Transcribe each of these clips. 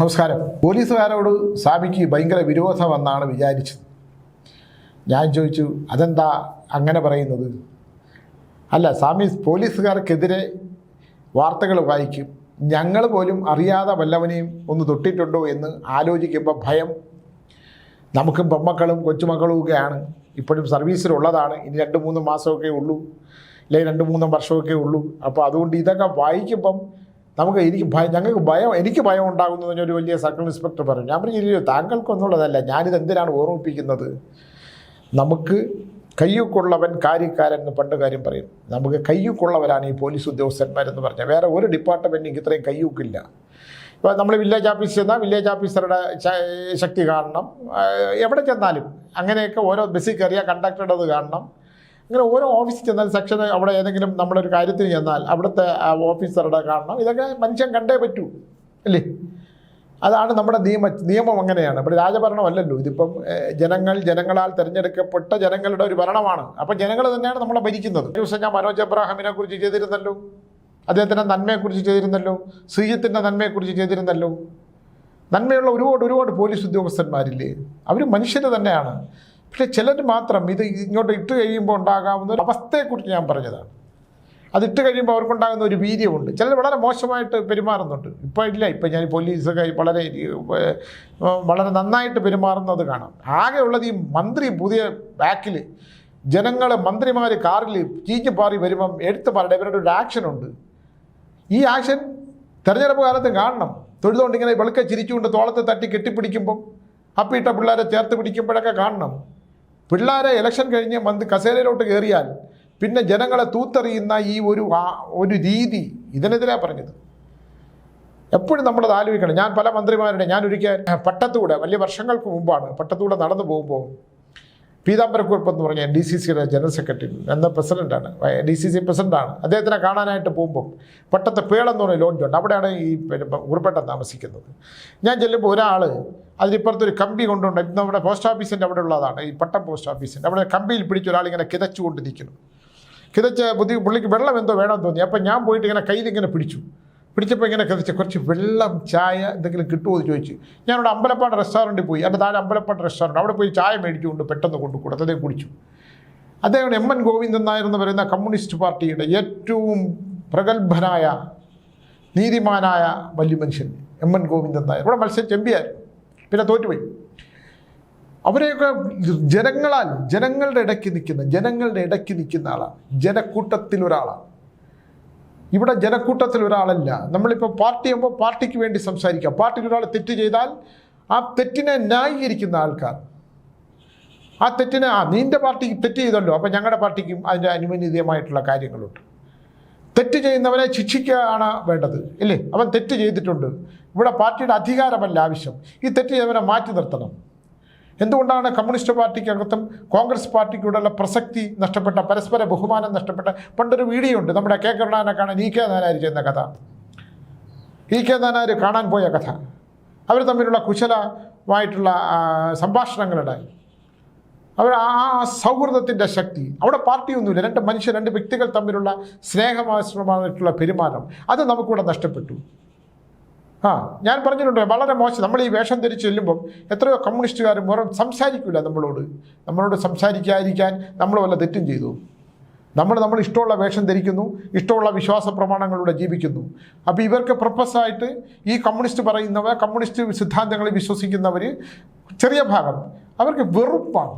നമസ്കാരം. പോലീസുകാരോട് സ്വാമിക്ക് ഭയങ്കര വിരോധമെന്നാണ് വിചാരിച്ചത്. ഞാൻ ചോദിച്ചു അതെന്താ അങ്ങനെ പറയുന്നത്? അല്ല സ്വാമി പോലീസുകാർക്കെതിരെ വാർത്തകൾ വായിക്കും. ഞങ്ങൾ പോലും അറിയാതെ വല്ലവനെയും ഒന്ന് തൊട്ടിട്ടുണ്ടോ എന്ന് ആലോചിക്കുമ്പോൾ ഭയം. നമുക്കും പെമ്മക്കളും കൊച്ചുമക്കളും ഒക്കെയാണ്. ഇപ്പോഴും സർവീസിലുള്ളതാണ്. ഇനി രണ്ട് മൂന്ന് മാസമൊക്കെ ഉള്ളൂ. അല്ലെങ്കിൽ രണ്ട് മൂന്ന് വർഷമൊക്കെ ഉള്ളൂ. അപ്പോൾ അതുകൊണ്ട് ഇതൊക്കെ വായിക്കുമ്പം നമുക്ക് എനിക്ക് ഭയം ഞങ്ങൾക്ക് ഭയം എനിക്ക് ഭയം ഉണ്ടാകുന്നു എന്ന് ഒരു വലിയ സർക്കിൾ ഇൻസ്പെക്ടർ പറഞ്ഞു. ഞാൻ പറഞ്ഞു ഇല്ലയോ താങ്കൾക്കൊന്നുള്ളതല്ല ഞാനിത് എന്തിനാണ് ഓർമ്മിപ്പിക്കുന്നത്? നമുക്ക് കയ്യൂക്കുള്ളവൻ കാര്യക്കാരൻ എന്ന് പണ്ട് കാര്യം പറയും. നമുക്ക് കയ്യൂക്കുള്ളവരാണ് ഈ പോലീസ് ഉദ്യോഗസ്ഥന്മാരെന്ന് പറഞ്ഞാൽ വേറെ ഒരു ഡിപ്പാർട്ട്മെന്റിന് ഇത്രയും കയ്യൂക്കില്ല. ഇപ്പോൾ നമ്മൾ വില്ലേജ് ഓഫീസിൽ ചെന്നാൽ വില്ലേജ് ഓഫീസറുടെ ശക്തി കാണണം. എവിടെ ചെന്നാലും അങ്ങനെയൊക്കെ ഓരോ ബസ്സിൽ കയറിയാൽ കണ്ടക്ടറുടേത് കാണണം. അങ്ങനെ ഓരോ ഓഫീസിൽ ചെന്നാൽ സെക്ഷൻ അവിടെ ഏതെങ്കിലും നമ്മളൊരു കാര്യത്തിന് ചെന്നാൽ അവിടുത്തെ ഓഫീസറുടെ കാണണം. ഇതൊക്കെ മനുഷ്യൻ കണ്ടേ പറ്റൂ അല്ലേ? അതാണ് നമ്മുടെ നിയമ നിയമം അങ്ങനെയാണ്. ഇവിടെ രാജഭരണമല്ലല്ലോ. ഇതിപ്പം ജനങ്ങൾ ജനങ്ങളാൽ തിരഞ്ഞെടുക്കപ്പെട്ട ജനങ്ങളുടെ ഒരു ഭരണമാണ്. അപ്പം ജനങ്ങൾ തന്നെയാണ് നമ്മളെ ഭരിക്കുന്നത്. ദിവസം ഞാൻ മനോജ് എബ്രാഹിമിനെ കുറിച്ച് ചെയ്തിരുന്നല്ലോ. അദ്ദേഹത്തിന്റെ നന്മയെക്കുറിച്ച് ചെയ്തിരുന്നല്ലോ. സുജിത്തിന്റെ നന്മയെക്കുറിച്ച് ചെയ്തിരുന്നല്ലോ. നന്മയുള്ള ഒരുപാട് ഒരുപാട് പോലീസ് ഉദ്യോഗസ്ഥന്മാരില്ലേ? അവർ മനുഷ്യർ തന്നെയാണ്. പക്ഷേ ചിലർ മാത്രം ഇത് ഇങ്ങോട്ട് ഇട്ട് കഴിയുമ്പോൾ ഉണ്ടാകാവുന്ന ഒരു അവസ്ഥയെക്കുറിച്ച് ഞാൻ പറഞ്ഞതാണ്. അതിട്ട് കഴിയുമ്പോൾ അവർക്കുണ്ടാകുന്ന ഒരു വീര്യമുണ്ട് ചിലർ വളരെ മോശമായിട്ട് പെരുമാറുന്നുണ്ട്. ഇപ്പോൾ ഇല്ല ഇപ്പോൾ ഞാൻ പോലീസൊക്കെ വളരെ വളരെ നന്നായിട്ട് പെരുമാറുന്നത് കാണാം. ആകെയുള്ളത് ഈ മന്ത്രി പുതിയ ബാക്കിൽ ജനങ്ങൾ മന്ത്രിമാർ കാറിൽ ചീഞ്ഞു പാറി വരുമ്പം എടുത്തു പാരുടെ ഇവരുടെ ഒരു ആക്ഷനുണ്ട് ഈ ആക്ഷൻ തെരഞ്ഞെടുപ്പ് കാലത്ത് കാണണം. തൊഴുതുകൊണ്ട് ഇങ്ങനെ വെളുക്കെ ചിരിച്ചുകൊണ്ട് തോളത്ത് തട്ടി കെട്ടിപ്പിടിക്കുമ്പം അപ്പിയിട്ട പിള്ളേരെ ചേർത്ത് പിടിക്കുമ്പോഴൊക്കെ കാണണം. പിള്ളേരെ ഇലക്ഷൻ കഴിഞ്ഞ് മന്ത് കസേരയിലോട്ട് കയറിയാൽ പിന്നെ ജനങ്ങളെ തൂത്തെറിയുന്ന ഈ ഒരു ഒരു രീതി ഇതിനെതിരാ പറഞ്ഞത്. എപ്പോഴും നമ്മളത് ആലോചിക്കണം. ഞാൻ പല മന്ത്രിമാരുടെ ഞാൻ ഒരിക്കൽ പട്ടത്തൂടെ വലിയ വർഷങ്ങൾക്ക് മുമ്പാണ് പട്ടത്തൂടെ നടന്നു പോകുമ്പോൾ പീതാംബരക്കുറിപ്പ് എന്ന് പറഞ്ഞ ഡി സി സിയുടെ ജനറൽ സെക്രട്ടറി എന്ന പ്രസിഡന്റാണ് ഡി സി സി പ്രസിഡന്റാണ് അദ്ദേഹത്തിനെ കാണാനായിട്ട് പോകുമ്പോൾ പട്ടത്തെ പേളെന്ന് പറഞ്ഞ ലോഡ്ജ് ഉണ്ട്. അവിടെയാണ് ഈ പിന്നെ താമസിക്കുന്നത്. ഞാൻ ചെല്ലുമ്പോൾ ഒരാൾ അതിനിപ്പുറത്തൊരു കമ്പി കൊണ്ടുണ്ട് നമ്മുടെ പോസ്റ്റ് ഓഫീസിന്റെ അവിടെ ഉള്ളതാണ്. ഈ പട്ടം പോസ്റ്റ് ഓഫീസിന്റെ അവിടെ കമ്പിയിൽ പിടിച്ച ഒരാളിങ്ങനെ കിതച്ചുകൊണ്ട് നിൽക്കുന്നു കിതച്ച് ബുദ്ധി പുള്ളിക്ക് വെള്ളം എന്തോ വേണമെന്ന് തോന്നി. അപ്പം ഞാൻ പോയിട്ട് ഇങ്ങനെ കയ്യിൽ ഇങ്ങനെ പിടിച്ചു. പിടിച്ചപ്പോൾ ഇങ്ങനെ കിതച്ച് കുറച്ച് വെള്ളം ചായ എന്തെങ്കിലും കിട്ടുമോ എന്ന് ചോദിച്ചു. ഞാനിവിടെ അമ്പലപ്പാട് റെസ്റ്റോറന്റിൽ പോയി. എന്റെ താഴെ അമ്പലപ്പാട് റെസ്റ്റോറന്റ് അവിടെ പോയി ചായ മേടിച്ചുകൊണ്ട് പെട്ടെന്ന് കൊണ്ടു കൊടുത്തു അദ്ദേഹം കുടിച്ചു. അദ്ദേഹം എം എൻ ഗോവിന്ദൻ നായർ എന്ന് പറയുന്ന കമ്മ്യൂണിസ്റ്റ് പാർട്ടിയുടെ ഏറ്റവും പ്രഗത്ഭനായ നീതിമാനായ വലിയ മനുഷ്യൻ എം എൻ ഗോവിന്ദൻ നായർ. ഇവിടെ മത്സരിച്ച് എം പി ആയിരുന്നു പിന്നെ തോറ്റുപോയി. അവരെയൊക്കെ ജനങ്ങളാൽ ജനങ്ങളുടെ ഇടയ്ക്ക് നിൽക്കുന്ന ജനങ്ങളുടെ ഇടയ്ക്ക് നിൽക്കുന്ന ആളാണ് ജനക്കൂട്ടത്തിൽ ഒരാളാണ് ഇവിടെ ജനക്കൂട്ടത്തിൽ ഒരാളല്ല. നമ്മളിപ്പോൾ പാർട്ടി ആകുമ്പോൾ പാർട്ടിക്ക് വേണ്ടി സംസാരിക്കാം. പാർട്ടിയിൽ ഒരാൾ തെറ്റ് ചെയ്താൽ ആ തെറ്റിനെ ന്യായീകരിക്കുന്ന ആൾക്കാർ. ആ തെറ്റിനെ ആ നിന്റെ പാർട്ടിക്ക് തെറ്റ് ചെയ്തല്ലോ അപ്പോൾ ഞങ്ങളുടെ പാർട്ടിക്കും അതിന്റെ അനുമനീയമായിട്ടുള്ള കാര്യങ്ങളുണ്ട്. തെറ്റ് ചെയ്യുന്നവനെ ശിക്ഷിക്കുകയാണ് വേണ്ടത് ഇല്ലേ? അവൻ തെറ്റ് ചെയ്തിട്ടുണ്ട്. ഇവിടെ പാർട്ടിയുടെ അധികാരമല്ല ആവശ്യം. ഈ തെറ്റ് ചെയ്തവനെ മാറ്റി നിർത്തണം. എന്തുകൊണ്ടാണ് കമ്മ്യൂണിസ്റ്റ് പാർട്ടിക്കകത്തും കോൺഗ്രസ് പാർട്ടിക്കൂടെയുള്ള പ്രസക്തി നഷ്ടപ്പെട്ട പരസ്പര ബഹുമാനം നഷ്ടപ്പെട്ട? പണ്ടൊരു വീഡിയോ ഉണ്ട് നമ്മുടെ കെ കരുണാനെ കാണാൻ ഇ കെ നാനാർ ചെയ്യുന്ന കഥ. ഇ കെ നാനാർ കാണാൻ പോയ കഥ. അവർ തമ്മിലുള്ള കുശലമായിട്ടുള്ള സംഭാഷണങ്ങളുണ്ടായി അവർ ആ സൗഹൃദത്തിന്റെ ശക്തി. അവിടെ പാർട്ടിയൊന്നുമില്ല രണ്ട് മനുഷ്യർ രണ്ട് വ്യക്തികൾ തമ്മിലുള്ള സ്നേഹമാശ്രമമായിട്ടുള്ള പെരുമാറ്റം. അത് നമുക്കിവിടെ നഷ്ടപ്പെട്ടു. ആ ഞാൻ പറഞ്ഞിട്ടുണ്ട് വളരെ മോശം. നമ്മൾ ഈ വേഷം ധരിച്ച് ചെല്ലുമ്പം എത്രയോ കമ്മ്യൂണിസ്റ്റുകാർ വെറും സംസാരിക്കില്ല നമ്മളോട്. നമ്മളോട് സംസാരിക്കാതിരിക്കാൻ നമ്മൾ വല്ല തെറ്റും ചെയ്തു. നമ്മൾ നമ്മൾ ഇഷ്ടമുള്ള വേഷം ധരിക്കുന്നു ഇഷ്ടമുള്ള വിശ്വാസ പ്രമാണങ്ങളിലൂടെ ജീവിക്കുന്നു. അപ്പോൾ ഇവർക്ക് പർപ്പസായിട്ട് ഈ കമ്മ്യൂണിസ്റ്റ് പറയുന്നവർ കമ്മ്യൂണിസ്റ്റ് സിദ്ധാന്തങ്ങളിൽ വിശ്വസിക്കുന്നവർ ചെറിയ ഭാഗം അവർക്ക് വെറുപ്പാണ്.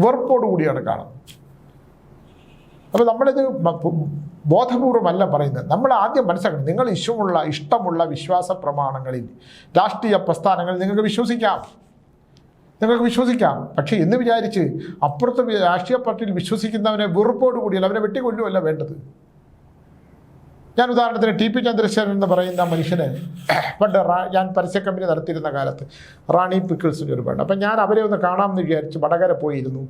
വെറുപ്പോടുകൂടിയാണ് കാണുന്നത്. അപ്പോൾ നമ്മളിത് ബോധപൂർവമല്ല പറയുന്നത്. നമ്മൾ ആദ്യം മനസ്സിലാക്കണം നിങ്ങൾ ഇഷ്ടമുള്ള ഇഷ്ടമുള്ള വിശ്വാസ പ്രമാണങ്ങളിൽ രാഷ്ട്രീയ പ്രസ്ഥാനങ്ങളിൽ നിങ്ങൾക്ക് വിശ്വസിക്കാം. നിങ്ങൾക്ക് വിശ്വസിക്കാം. പക്ഷേ എന്ന് വിചാരിച്ച് അപ്പുറത്തെ രാഷ്ട്രീയ പാർട്ടിയിൽ വിശ്വസിക്കുന്നവനെ വെറുപ്പോട് കൂടിയല്ല അവനെ വെട്ടിക്കൊല്ലുമല്ല വേണ്ടത്. ഞാൻ ഉദാഹരണത്തിന് ടി പി ചന്ദ്രശേഖരൻ എന്ന് പറയുന്ന മനുഷ്യന് പണ്ട് ഞാൻ പരസ്യ കമ്പനി നടത്തിയിരുന്ന കാലത്ത് റാണി പിക്കിൾസിന്റെ ഒരു പണ്ട് അപ്പം ഞാൻ അവരെ ഒന്ന് കാണാമെന്ന് വിചാരിച്ച് വടകര പോയിരുന്നു.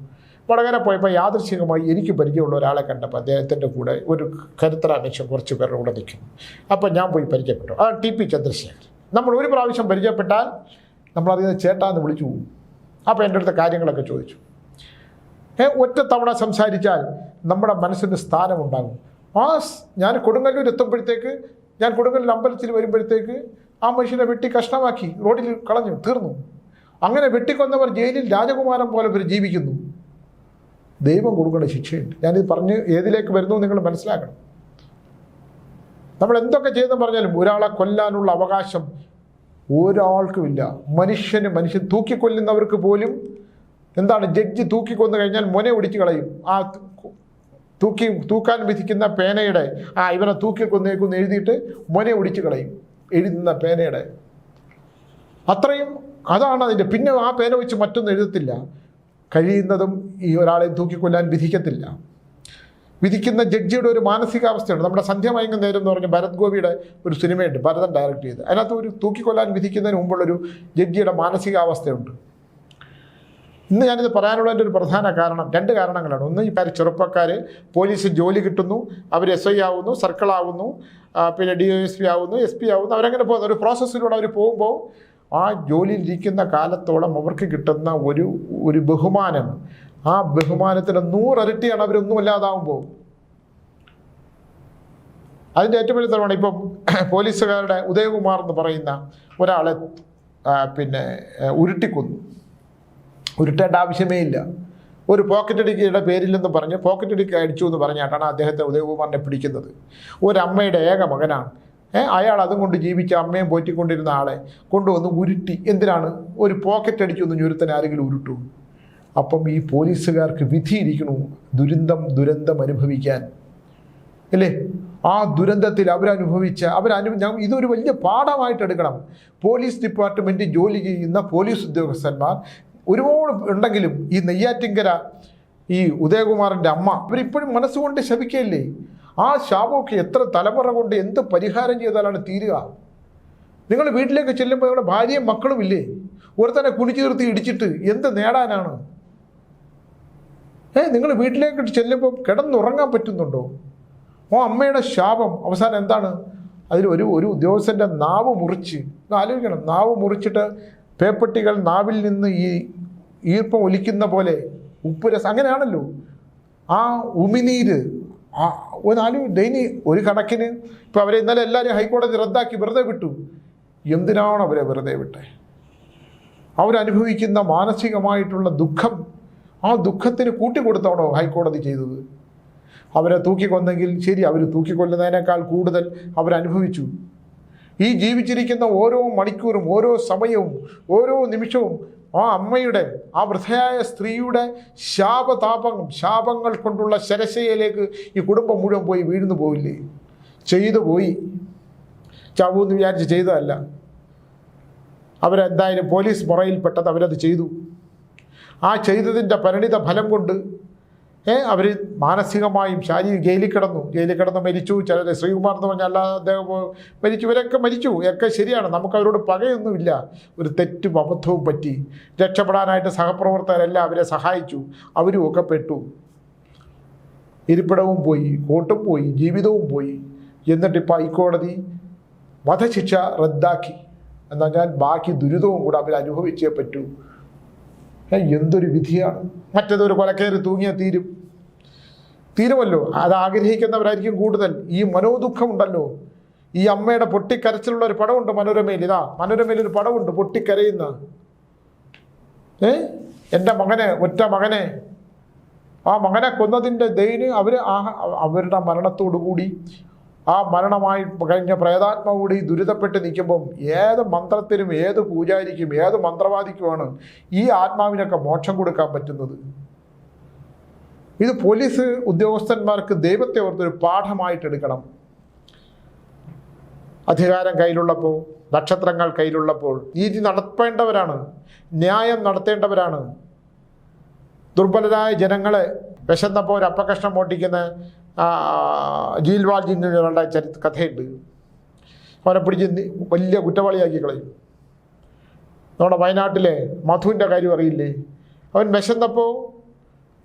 വടകര പോയപ്പോൾ യാദൃശികമായി എനിക്ക് പരിചയമുള്ള ഒരാളെ കണ്ടപ്പോൾ അദ്ദേഹത്തിന്റെ കൂടെ ഒരു കരുത്തര അന്വേഷണം കുറച്ച് പേരുടെ കൂടെ നിൽക്കുന്നു. അപ്പോൾ ഞാൻ പോയി പരിചയപ്പെട്ടു. ആ ടി പി ചന്ദ്രശേഖരൻ. നമ്മൾ ഒരു പ്രാവശ്യം പരിചയപ്പെട്ടാൽ നമ്മളറിയാതെ ചേട്ടാന്ന് വിളിച്ചു പോകും. അപ്പോൾ എന്റെ അടുത്ത കാര്യങ്ങളൊക്കെ ചോദിച്ചു. ഏ, ഒറ്റ തവണ സംസാരിച്ചാൽ നമ്മുടെ മനസ്സിന് സ്ഥാനമുണ്ടാകും. ആ ഞാൻ കൊടുങ്ങല്ലൂർ എത്തുമ്പോഴത്തേക്ക് ഞാൻ കൊടുങ്ങല്ലൂർ അമ്പലത്തിൽ വരുമ്പോഴത്തേക്ക് ആ മനുഷ്യനെ വെട്ടി കഷ്ണമാക്കി റോഡിൽ കളഞ്ഞു തീർന്നു. അങ്ങനെ വെട്ടിക്കൊന്നവർ ജയിലിൽ രാജകുമാരൻ പോലെ ഇവർ ജീവിക്കുന്നു. ദൈവം കൊടുക്കുന്ന ശിക്ഷയുണ്ട്. ഞാനിത് പറഞ്ഞ് ഏതിലേക്ക് വരുന്നു നിങ്ങൾ മനസ്സിലാക്കണം. നമ്മൾ എന്തൊക്കെ ചെയ്തെന്ന് പറഞ്ഞാലും ഒരാളെ കൊല്ലാനുള്ള അവകാശം ഒരാൾക്കുമില്ല. മനുഷ്യന് മനുഷ്യൻ തൂക്കിക്കൊല്ലുന്നവർക്ക് പോലും എന്താണ് ജഡ്ജി തൂക്കിക്കൊന്നു കഴിഞ്ഞാൽ മൊനെ ഒടിച്ച് കളയും. ആ തൂക്കി തൂക്കാൻ വിധിക്കുന്ന പേനയുടെ ആ ഇവനെ തൂക്കിക്കൊന്നേക്കൊന്ന് എഴുതിയിട്ട് മൊനെ ഒടിച്ച് കളയും എഴുതുന്ന പേനയുടെ. അത്രയും അതാണ് അതിന്റെ. പിന്നെ ആ പേന വെച്ച് മറ്റൊന്നും എഴുതത്തില്ല. കഴിയുന്നതും ഈ ഒരാളെ തൂക്കിക്കൊല്ലാൻ വിധിക്കത്തില്ല. വിധിക്കുന്ന ജഡ്ജിയുടെ ഒരു മാനസികാവസ്ഥയുണ്ട്. നമ്മുടെ സന്ധ്യമയങ്ങ നേരം എന്ന് പറഞ്ഞ ഭരത് ഗോപിയുടെ ഒരു സിനിമയുണ്ട്. ഭരതൻ ഡയറക്റ്റ് ചെയ്ത്. അതിനകത്ത് ഒരു തൂക്കിക്കൊല്ലാൻ വിധിക്കുന്നതിന് മുമ്പുള്ളൊരു ജഡ്ജിയുടെ മാനസികാവസ്ഥയുണ്ട്. ഇന്ന് ഞാനിത് പറയാനുള്ളതിന്റെ ഒരു പ്രധാന കാരണം രണ്ട് കാരണങ്ങളാണ്. ഒന്ന് ഈ ചെറുപ്പക്കാർ പോലീസ് ജോലി കിട്ടുന്നു അവർ എസ് ഐ ആവുന്നു സർക്കിൾ ആവുന്നു പിന്നെ ഡി ഒ എസ് പി ആവുന്നു എസ് പി ആവുന്നു അവരങ്ങനെ പോകുന്നു. ഒരു പ്രോസസ്സിലൂടെ അവർ പോകുമ്പോൾ ആ ജോലിയിലിരിക്കുന്ന കാലത്തോളം അവർക്ക് കിട്ടുന്ന ഒരു ഒരു ബഹുമാനം. ആ ബഹുമാനത്തിന് നൂറരട്ടിയാണ് അവരൊന്നുമല്ലാതാവുമ്പോൾ അതിന്റെ ഏറ്റവും വലിയ തെളിവാണ് ഇപ്പം പോലീസുകാരുടെ ഉദയകുമാർ എന്ന് പറയുന്ന ഒരാളെ പിന്നെ ഉരുട്ടിക്കൊന്നു. ഉരുട്ടേണ്ട ആവശ്യമേ ഇല്ല. ഒരു പോക്കറ്റ് അടിക്കയുടെ പേരില്ലെന്ന് പറഞ്ഞ് പോക്കറ്റ് അടിക്ക അടിച്ചു എന്ന് പറഞ്ഞാട്ടാണ് അദ്ദേഹത്തെ ഉദയകുമാറിനെ പിടിക്കുന്നത്. ഒരമ്മയുടെ ഏക മകനാണ്. അയാൾ അതും കൊണ്ട് ജീവിച്ച അമ്മയും പോറ്റിക്കൊണ്ടിരുന്ന ആളെ കൊണ്ടുവന്ന് ഉരുട്ടി. എന്തിനാണ്? ഒരു പോക്കറ്റ് അടിച്ചു ഒന്ന് ആരെങ്കിലും ഉരുട്ടു. അപ്പം ഈ പോലീസുകാർക്ക് വിധിയിരിക്കണു ദുരന്തം ദുരന്തം അനുഭവിക്കാൻ. അല്ലേ? ആ ദുരന്തത്തിൽ അവരനുഭവിച്ച അവരനു ഇതൊരു വലിയ പാഠമായിട്ട് എടുക്കണം. പോലീസ് ഡിപ്പാർട്ട്മെന്റ് ജോലി ചെയ്യുന്ന പോലീസ് ഉദ്യോഗസ്ഥന്മാർ ഒരുപാട് ഉണ്ടെങ്കിലും ഈ നെയ്യാറ്റിങ്കര ഈ ഉദയകുമാറിന്റെ അമ്മ അവരിപ്പോഴും മനസ്സുകൊണ്ട് ശപിക്കല്ലേ ആ ശാപമൊക്കെ എത്ര തലമുറ കൊണ്ട് എന്ത് പരിഹാരം ചെയ്താലാണ് തീരുക? നിങ്ങൾ വീട്ടിലേക്ക് ചെല്ലുമ്പോൾ നിങ്ങളുടെ ഭാര്യയും മക്കളും ഇല്ലേ? ഒരുത്തനെ കുനിച്ചു നിർത്തി ഇടിച്ചിട്ട് എന്ത് നേടാനാണ്? ഏ നിങ്ങൾ വീട്ടിലേക്ക് ചെല്ലുമ്പോൾ കിടന്നുറങ്ങാൻ പറ്റുന്നുണ്ടോ? ഓ അമ്മയുടെ ശാപം അവസാനം എന്താണ്? അതിൽ ഒരു ഒരു ഉദ്യോഗസ്ഥന്റെ നാവ് മുറിച്ച് ആലോചിക്കണം. നാവ് മുറിച്ചിട്ട് പേപ്പട്ടികൾ നാവിൽ നിന്ന് ഈ ഈർപ്പം ഒലിക്കുന്ന പോലെ ഉപ്പുരസം അങ്ങനെയാണല്ലോ. ആ ഉമിനീര് ഒന്നാലും ഡെയിലി ഒരു കണക്കിന് ഇപ്പോൾ അവരെ ഇന്നലെ എല്ലാവരും ഹൈക്കോടതി റദ്ദാക്കി വെറുതെ വിട്ടു. എന്തിനാണ് അവരെ വെറുതെ വിട്ടേ? അവരനുഭവിക്കുന്ന മാനസികമായിട്ടുള്ള ദുഃഖം ആ ദുഃഖത്തിന് കൂട്ടിക്കൊടുത്താണോ ഹൈക്കോടതി ചെയ്തത്? അവരെ തൂക്കിക്കൊന്നെങ്കിൽ ശരി അവർ തൂക്കിക്കൊല്ലുന്നതിനേക്കാൾ കൂടുതൽ അവരനുഭവിച്ചു. ഈ ജീവിച്ചിരിക്കുന്ന ഓരോ മണിക്കൂറും ഓരോ സമയവും ഓരോ നിമിഷവും ആ അമ്മയുടെ ആ വൃദ്ധയായ സ്ത്രീയുടെ ശാപതാപം ശാപങ്ങൾ കൊണ്ടുള്ള ശരശയിലേക്ക് ഈ കുടുംബം മുഴുവൻ പോയി വീഴുന്നു പോയില്ലേ ചെയ്തു പോയി. ചാവൂന്ന് വിചാരിച്ച് ചെയ്തതല്ല. അവരെന്തായാലും പോലീസ് മുറയിൽപ്പെട്ടത് അവരത് ചെയ്തു. ആ ചെയ്തതിന്റെ പരിണിത ഫലം കൊണ്ട് അവർ മാനസികമായും ശാരീരിക ജയിലിൽ കിടന്നു. ജയിലിൽ കിടന്ന് മരിച്ചു. ചിലർ ശ്രീകുമാർ എന്ന് പറഞ്ഞാൽ അല്ലാതെ അദ്ദേഹം മരിച്ചു. ഇവരൊക്കെ മരിച്ചു. ഒക്കെ ശരിയാണ്. നമുക്ക് അവരോട് പകയൊന്നുമില്ല. ഒരു തെറ്റും അബദ്ധവും പറ്റി രക്ഷപ്പെടാനായിട്ട് സഹപ്രവർത്തകരെല്ലാം അവരെ സഹായിച്ചു. അവരും ഒക്കെ പെട്ടു. ഇരിപ്പിടവും പോയി കോട്ടും പോയി ജീവിതവും പോയി. എന്നിട്ടിപ്പോൾ ഹൈക്കോടതി വധശിക്ഷ റദ്ദാക്കി. എന്ന് പറഞ്ഞാൽ ബാക്കി ദുരിതവും കൂടെ അവർ അനുഭവിച്ചേ പറ്റൂ. എന്തൊരു വിധിയാണ്. മറ്റേതൊരു കൊലക്കേറി തൂങ്ങിയാൽ തീരും. തീരുമല്ലോ. അത് ആഗ്രഹിക്കുന്നവരായിരിക്കും കൂടുതൽ. ഈ മനോദുഃഖമുണ്ടല്ലോ. ഈ അമ്മയുടെ പൊട്ടിക്കരച്ചിലുള്ള ഒരു പടമുണ്ട് മനോരമയിൽ. ഇതാ മനോരമയിൽ ഒരു പടമുണ്ട് പൊട്ടിക്കരയുന്ന. ഏ? എന്റെ മകനെ ഒറ്റ മകനെ. ആ മകനെ കൊന്നതിന്റെ ദൈന് അവർ ആ അവരുടെ മരണത്തോടുകൂടി ആ മരണമായി കഴിഞ്ഞ പ്രേതാത്മാവൂടി ദുരിതപ്പെട്ട് നിൽക്കുമ്പം ഏത് മന്ത്രത്തിനും ഏത് പൂജാരിക്കും ഏത് മന്ത്രവാദിക്കുമാണ് ഈ ആത്മാവിനൊക്കെ മോക്ഷം കൊടുക്കാൻ പറ്റുന്നത്? ഇത് പോലീസ് ഉദ്യോഗസ്ഥന്മാർക്ക് ദൈവത്തെ ഓർത്തൊരു പാഠമായിട്ടെടുക്കണം അധികാരം കയ്യിലുള്ളപ്പോൾ നക്ഷത്രങ്ങൾ കയ്യിലുള്ളപ്പോൾ നീതി നടത്തേണ്ടവരാണ് ന്യായം നടത്തേണ്ടവരാണ്. ദുർബലരായ ജനങ്ങളെ വിശന്നപ്പോൾ ഒരു അപ്പകഷ്ണം ഓട്ടിക്കുന്ന ജീൽവാൽ ജിന്നുകളുടെ ചരിത്ര കഥയുണ്ട്. അവനെ പിടിച്ച് വലിയ കുറ്റവാളിയാക്കി കളയും. നമ്മുടെ വയനാട്ടിലെ മധുവിന്റെ കാര്യം അറിയില്ലേ? അവൻ വിശന്നപ്പോൾ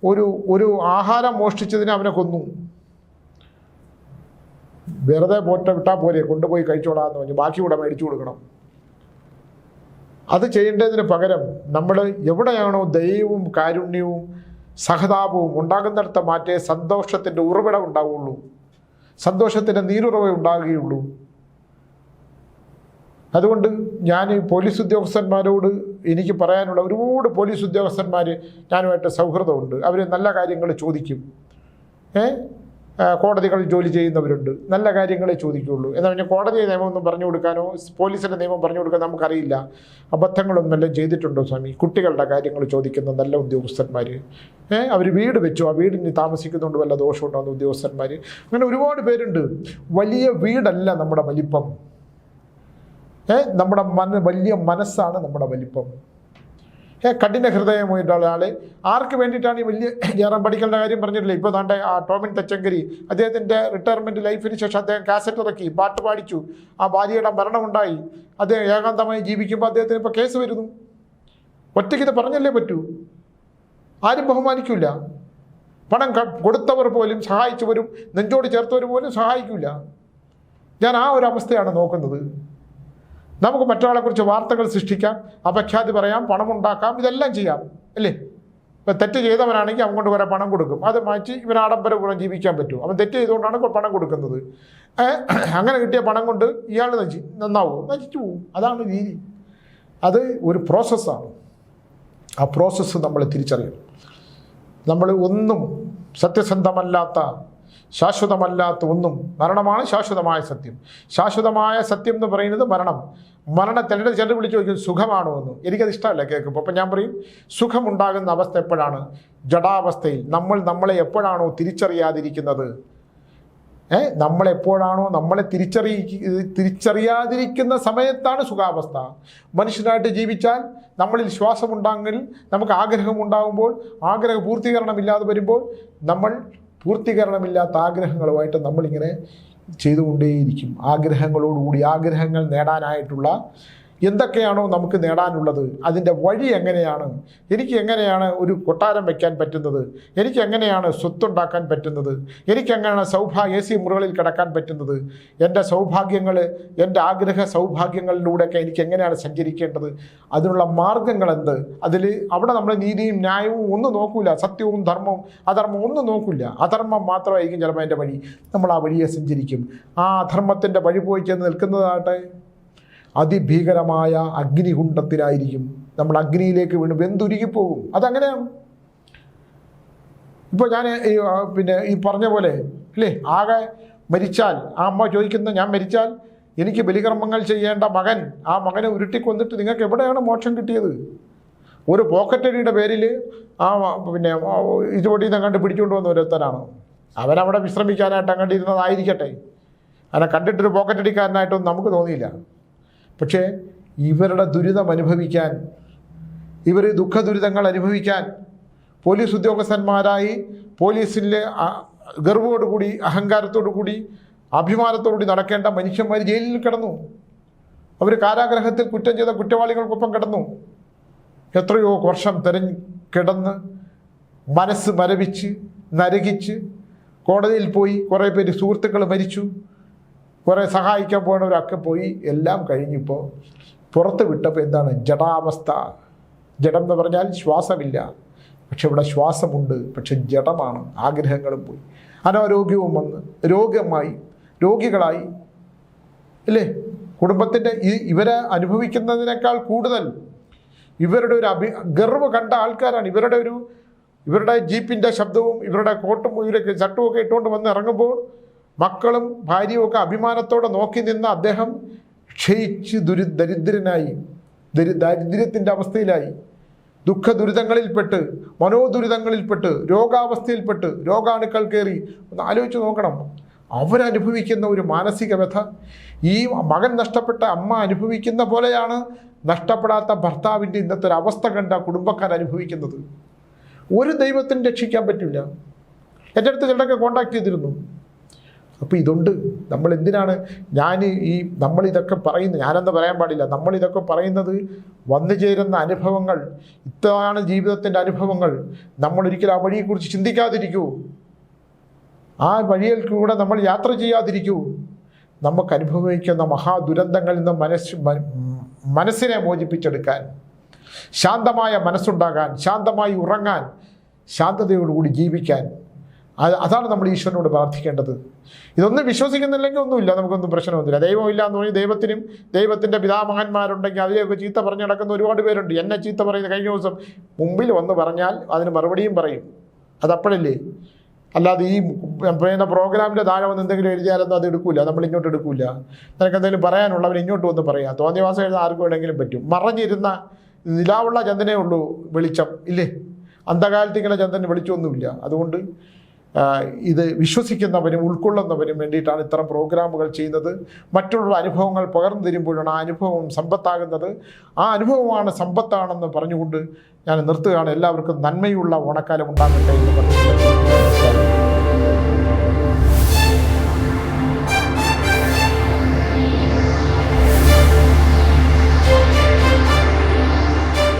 ഒരു ഒരു ആഹാരം മോഷ്ടിച്ചതിന് അവനെ കൊന്നു. വെറുതെ പോറ്റ വിട്ടാൽ പോലെ കൊണ്ടുപോയി കഴിച്ചോളാന്ന് പറഞ്ഞു. ബാക്കി കൂടെ മേടിച്ചു കൊടുക്കണം. അത് ചെയ്യേണ്ടതിന് പകരം നമ്മൾ എവിടെയാണോ ദൈവവും കാരുണ്യവും സഹതാപവും ഉണ്ടാകുന്നിടത്ത് മാറ്റേ സന്തോഷത്തിന്റെ ഉറവിടം ഉണ്ടാവുള്ളൂ. സന്തോഷത്തിന്റെ നീരുറവ ഉണ്ടാകുകയുള്ളൂ. അതുകൊണ്ട് ഞാൻ ഈ പോലീസ് ഉദ്യോഗസ്ഥന്മാരോട് എനിക്ക് പറയാനുള്ള ഒരുപാട് പോലീസ് ഉദ്യോഗസ്ഥന്മാർ ഞാനുമായിട്ട് സൗഹൃദമുണ്ട്. അവർ നല്ല കാര്യങ്ങൾ ചോദിക്കും. ഏ? കോടതികളിൽ ജോലി ചെയ്യുന്നവരുണ്ട്. നല്ല കാര്യങ്ങളെ ചോദിക്കുകയുള്ളൂ എന്നാൽ പിന്നെ കോടതി നിയമമൊന്നും പറഞ്ഞു കൊടുക്കാനോ പോലീസിന്റെ നിയമം പറഞ്ഞു കൊടുക്കാൻ നമുക്കറിയില്ല. അബദ്ധങ്ങളൊന്നും എല്ലാം ചെയ്തിട്ടുണ്ടോ സ്വാമി? കുട്ടികളുടെ കാര്യങ്ങൾ ചോദിക്കുന്ന നല്ല ഉദ്യോഗസ്ഥന്മാർ അവർ വീട് വെച്ചു. ആ വീടിന് താമസിക്കുന്നതുകൊണ്ട് വല്ല ദോഷമുണ്ടോ ഉദ്യോഗസ്ഥന്മാർ അങ്ങനെ ഒരുപാട് പേരുണ്ട്. വലിയ വീടല്ല നമ്മുടെ വലിപ്പം. ഏ? നമ്മുടെ മന വലിയ മനസ്സാണ് നമ്മുടെ വലിപ്പം. ഏ കഠിന ഹൃദയമായിട്ടുള്ള ആളെ ആർക്ക് വേണ്ടിയിട്ടാണ് ഈ വലിയ ജയറാം പഠിക്കേണ്ട കാര്യം പറഞ്ഞിട്ടില്ല? ഇപ്പോൾ താണ്ടെ ആ ടോമിൻ തച്ചങ്കരി അദ്ദേഹത്തിന്റെ റിട്ടയർമെന്റ് ലൈഫിന് ശേഷം അദ്ദേഹം കാസറ്റ് ഇറക്കി പാട്ട് പാടിച്ചു. ആ ഭാര്യയുടെ മരണമുണ്ടായി. അദ്ദേഹം ഏകാന്തമായി ജീവിക്കുമ്പോൾ അദ്ദേഹത്തിന് ഇപ്പോൾ കേസ് വരുന്നു. ഒറ്റയ്ക്ക് ഇത് പറഞ്ഞല്ലേ പറ്റൂ? ആരും ബഹുമാനിക്കില്ല പണം കൊടുത്തവർ പോലും സഹായിച്ചവരും നെഞ്ചോട് ചേർത്തവർ പോലും സഹായിക്കില്ല ഞാൻ ആ ഒരു അവസ്ഥയാണ് നോക്കുന്നത്. നമുക്ക് മറ്റൊരാളെക്കുറിച്ച് വാർത്തകൾ സൃഷ്ടിക്കാം അപഖ്യാതി പറയാം പണമുണ്ടാക്കാം ഇതെല്ലാം ചെയ്യാം അല്ലേ? ഇപ്പം തെറ്റ് ചെയ്തവനാണെങ്കിൽ അവൻ കൊണ്ട് കുറേ പണം കൊടുക്കും. അത് മാറ്റി ഇവൻ ആഡംബരപൂർവം ജീവിക്കാൻ പറ്റും. അവൻ തെറ്റ് ചെയ്തുകൊണ്ടാണ് പണം കൊടുക്കുന്നത്. അങ്ങനെ കിട്ടിയ പണം കൊണ്ട് ഇയാൾ നശി നന്നാവും? നശിച്ചു പോവും. അതാണ് രീതി. അത് ഒരു പ്രോസസ്സാണ്. ആ പ്രോസസ്സ് നമ്മൾ തിരിച്ചറിയണം. നമ്മൾ ഒന്നും സത്യസന്ധമല്ലാത്ത ശാശ്വതമല്ലാത്ത ഒന്നും മരണമാണ് ശാശ്വതമായ സത്യം. ശാശ്വതമായ സത്യം എന്ന് പറയുന്നത് മരണം. മരണത്തിൽ എന്റെ ചിലർ വിളിച്ച് ചോദിക്കും സുഖമാണോ എന്ന്. എനിക്കത് ഇഷ്ടമല്ല കേൾക്കുമ്പോൾ. അപ്പം ഞാൻ പറയും സുഖമുണ്ടാകുന്ന അവസ്ഥ എപ്പോഴാണ്? ജടാവസ്ഥയിൽ നമ്മൾ നമ്മളെ എപ്പോഴാണോ തിരിച്ചറിയാതിരിക്കുന്നത്? ഏ നമ്മളെപ്പോഴാണോ നമ്മളെ തിരിച്ചറി തിരിച്ചറിയാതിരിക്കുന്ന സമയത്താണ് സുഖാവസ്ഥ. മനുഷ്യനായിട്ട് ജീവിച്ചാൽ നമ്മളിൽ ശ്വാസമുണ്ടാകിൽ നമുക്ക് ആഗ്രഹമുണ്ടാകുമ്പോൾ ആഗ്രഹ പൂർത്തീകരണമില്ലാതെ വരുമ്പോൾ നമ്മൾ പൂർത്തീകരണമില്ലാത്ത ആഗ്രഹങ്ങളുമായിട്ട് നമ്മളിങ്ങനെ ചെയ്തുകൊണ്ടേയിരിക്കും. ആഗ്രഹങ്ങളോടുകൂടി ആഗ്രഹങ്ങൾ നേടാനായിട്ടുള്ള എന്തൊക്കെയാണോ നമുക്ക് നേടാനുള്ളത് അതിന്റെ വഴി എങ്ങനെയാണ് എനിക്ക് എങ്ങനെയാണ് ഒരു കൊട്ടാരം വയ്ക്കാൻ പറ്റുന്നത് എനിക്ക് എങ്ങനെയാണ് സ്വത്തുണ്ടാക്കാൻ പറ്റുന്നത് എനിക്ക് എങ്ങനെയാണ് സൗഭാഗ്യ എ സി മുറികളിൽ കിടക്കാൻ പറ്റുന്നത് എന്റെ സൗഭാഗ്യങ്ങൾ എന്റെ ആഗ്രഹ സൗഭാഗ്യങ്ങളിലൂടെയൊക്കെ എനിക്ക് എങ്ങനെയാണ് സഞ്ചരിക്കേണ്ടത് അതിനുള്ള മാർഗങ്ങൾ എന്ത്? അതിൽ അവിടെ നമ്മൾ നീതിയും ന്യായവും ഒന്നും നോക്കൂല സത്യവും ധർമ്മവും അധർമ്മവും ഒന്നും നോക്കില്ല അധർമ്മം മാത്രമായിരിക്കും ചിലപ്പോൾ എന്റെ വഴി. നമ്മൾ ആ വഴിയെ സഞ്ചരിക്കും. ആ അധർമ്മത്തിന്റെ വഴി പോയി ചെന്ന് നിൽക്കുന്നതാട്ടെ അതിഭീകരമായ അഗ്നികുണ്ഡത്തിലായിരിക്കും. നമ്മൾ അഗ്നിയിലേക്ക് വീണ് വെന്തുരുകിപ്പോകും അതങ്ങനെയാണ്. ഇപ്പോൾ ഞാൻ പിന്നെ ഈ പറഞ്ഞ പോലെ അല്ലേ ആകെ മരിച്ചാൽ ആ അമ്മ ചോദിക്കുന്ന ഞാൻ മരിച്ചാൽ എനിക്ക് ബലികർമ്മങ്ങൾ ചെയ്യേണ്ട മകൻ ആ മകനെ ഉരുട്ടിക്കൊന്നിട്ട് നിങ്ങൾക്ക് എവിടെയാണ് മോക്ഷം കിട്ടിയത്? ഒരു പോക്കറ്റടിയുടെ പേരിൽ ആ പിന്നെ ഇതുപടി അങ്ങോട്ട് പിടിച്ചുകൊണ്ട് വന്ന ഒരുത്തനാണ്. അവനവിടെ വിശ്രമിക്കാനായിട്ട് അങ്ങോട്ട് ഇരുന്നതായിരിക്കട്ടെ. അവനെ കണ്ടിട്ടൊരു പോക്കറ്റടിക്കാരനായിട്ടൊന്നും നമുക്ക് തോന്നിയില്ല. പക്ഷേ ഇവരുടെ ദുരിതം അനുഭവിക്കാൻ ഇവർ ദുഃഖ ദുരിതങ്ങൾ അനുഭവിക്കാൻ പോലീസ് ഉദ്യോഗസ്ഥന്മാരായി പോലീസിലെ ഗർവോടുകൂടി അഹങ്കാരത്തോടു കൂടി അഭിമാനത്തോടുകൂടി നടക്കേണ്ട മനുഷ്യന്മാർ ജയിലിൽ കിടന്നു. അവർ കാരാഗ്രഹത്തിൽ കുറ്റം ചെയ്ത കുറ്റവാളികൾക്കൊപ്പം കിടന്നു. എത്രയോ വർഷം തെരഞ്ഞ് കിടന്ന് മനസ്സ് മരവിച്ച് നരകിച്ച് കോടതിയിൽ പോയി കുറേ പേര് സുഹൃത്തുക്കൾ മരിച്ചു. കുറേ സഹായിക്കാൻ പോകുന്നവരൊക്കെ പോയി എല്ലാം കഴിഞ്ഞിപ്പോൾ പുറത്ത് വിട്ടപ്പോൾ എന്താണ്? ജടാവസ്ഥ. ജഡം എന്ന് പറഞ്ഞാൽ ശ്വാസമില്ല. പക്ഷെ ഇവിടെ ശ്വാസമുണ്ട്. പക്ഷെ ജഡമാണ്. ആഗ്രഹങ്ങളും പോയി. അനാരോഗ്യവും വന്ന് രോഗമായി രോഗികളായി. അല്ലേ? കുടുംബത്തിന്റെ ഈ ഇവരെ അനുഭവിക്കുന്നതിനേക്കാൾ കൂടുതൽ ഇവരുടെ ഒരു അഭി ഗർവ് കണ്ട ആൾക്കാരാണ്. ഇവരുടെ ഒരു ഇവരുടെ ജീപ്പിന്റെ ശബ്ദവും ഇവരുടെ കോട്ടും ഇവരൊക്കെ ചട്ടുമൊക്കെ ഇട്ടുകൊണ്ട് വന്ന് ഇറങ്ങുമ്പോൾ മക്കളും ഭാര്യയും ഒക്കെ അഭിമാനത്തോടെ നോക്കി നിന്ന അദ്ദേഹം ക്ഷയിച്ച് ദുരി ദരിദ്രനായി ദരി ദാരിദ്ര്യത്തിന്റെ അവസ്ഥയിലായി. ദുഃഖ ദുരിതങ്ങളിൽപ്പെട്ട് മനോദുരിതങ്ങളിൽപ്പെട്ട് രോഗാവസ്ഥയിൽപ്പെട്ട് രോഗാണുക്കൾ കയറി ഒന്ന് ആലോചിച്ച് നോക്കണം. അവരനുഭവിക്കുന്ന ഒരു മാനസിക വ്യഥ ഈ മകൻ നഷ്ടപ്പെട്ട അമ്മ അനുഭവിക്കുന്ന പോലെയാണ് നഷ്ടപ്പെടാത്ത ഭർത്താവിന്റെ ഇന്നത്തെ ഒരു അവസ്ഥ കണ്ട കുടുംബക്കാർ അനുഭവിക്കുന്നത്. ഒരു ദൈവത്തിന് രക്ഷിക്കാൻ പറ്റില്ല. എന്റെ അടുത്ത് ചിലരൊക്കെ കോണ്ടാക്ട് ചെയ്തിരുന്നു. അപ്പോൾ ഇതുണ്ട്. നമ്മൾ എന്തിനാണ് ഞാൻ ഈ നമ്മൾ ഇതൊക്കെ പറയുന്നത്? ഞാനെന്ന് പറയാൻ പാടില്ല. നമ്മൾ ഇതൊക്കെ പറയുന്നത് വന്നു ചേരുന്ന അനുഭവങ്ങൾ ഇത്രയാണ് ജീവിതത്തിന്റെ അനുഭവങ്ങൾ. നമ്മൾ ഒരിക്കലും ആ വഴിയെക്കുറിച്ച് ചിന്തിക്കാതിരിക്കൂ. ആ വഴിയിൽ കൂടെ നമ്മൾ യാത്ര ചെയ്യാതിരിക്കൂ. നമുക്ക് അനുഭവിക്കുന്ന മഹാദുരന്തങ്ങളിൽ നിന്ന് മനസ്സ് മനസ്സിനെ മോചിപ്പിച്ചെടുക്കാൻ ശാന്തമായ മനസ്സുണ്ടാകാൻ ശാന്തമായി ഉറങ്ങാൻ ശാന്തതയോടുകൂടി ജീവിക്കാൻ അതാണ് നമ്മൾ ഈശ്വരനോട് പ്രാർത്ഥിക്കേണ്ടത്. ഇതൊന്നും വിശ്വസിക്കുന്നില്ലെങ്കിൽ ഒന്നുമില്ല നമുക്കൊന്നും പ്രശ്നമൊന്നുമില്ല. ദൈവമില്ല എന്ന് പറഞ്ഞ് ദൈവത്തിനും ദൈവത്തിന്റെ പിതാമഹന്മാരുണ്ടെങ്കിൽ അതിലേക്ക് ചീത്ത പറഞ്ഞു നടക്കുന്ന ഒരുപാട് പേരുണ്ട്. എന്നെ ചീത്ത പറയുന്ന കഴിഞ്ഞ ദിവസം മുമ്പിൽ വന്ന് പറഞ്ഞാൽ അതിന് മറുപടിയും പറയും. അതപ്പോഴല്ലേ അല്ലാതെ ഈ പിന്നെ പ്രോഗ്രാമിന്റെ താഴെ വന്ന് എന്തെങ്കിലും എഴുതിയാലൊന്നും അത് എടുക്കില്ല നമ്മൾ ഇങ്ങോട്ട് എടുക്കില്ല നിനക്ക് എന്തെങ്കിലും പറയാനുള്ളവർ ഇങ്ങോട്ട് വന്ന് പറയാം. തോന്നിയവാസം എഴുതാൻ ആർക്കും വേണമെങ്കിലും പറ്റും. മറഞ്ഞിരുന്ന നിലാവുള്ള ചന്ദനേ ഉള്ളൂ വെളിച്ചം ഇല്ലേ? അന്ധകാലത്തിങ്ങനെ ചന്ദ്രന് വെളിച്ചമൊന്നുമില്ല. അതുകൊണ്ട് ഇത് വിശ്വസിക്കുന്നവരും ഉൾക്കൊള്ളുന്നവരും വേണ്ടിയിട്ടാണ് ഇത്തരം പ്രോഗ്രാമുകൾ ചെയ്യുന്നത്. മറ്റുള്ള അനുഭവങ്ങൾ പകർന്നു തരുമ്പോഴാണ് ആ അനുഭവം സമ്പത്താകുന്നത്. ആ അനുഭവമാണ് സമ്പത്താണെന്ന് പറഞ്ഞുകൊണ്ട് ഞാൻ നിർത്തുകയാണ്. എല്ലാവർക്കും നന്മയുള്ള ഓണക്കാലം ഉണ്ടാകട്ടെ എന്ന് പറഞ്ഞു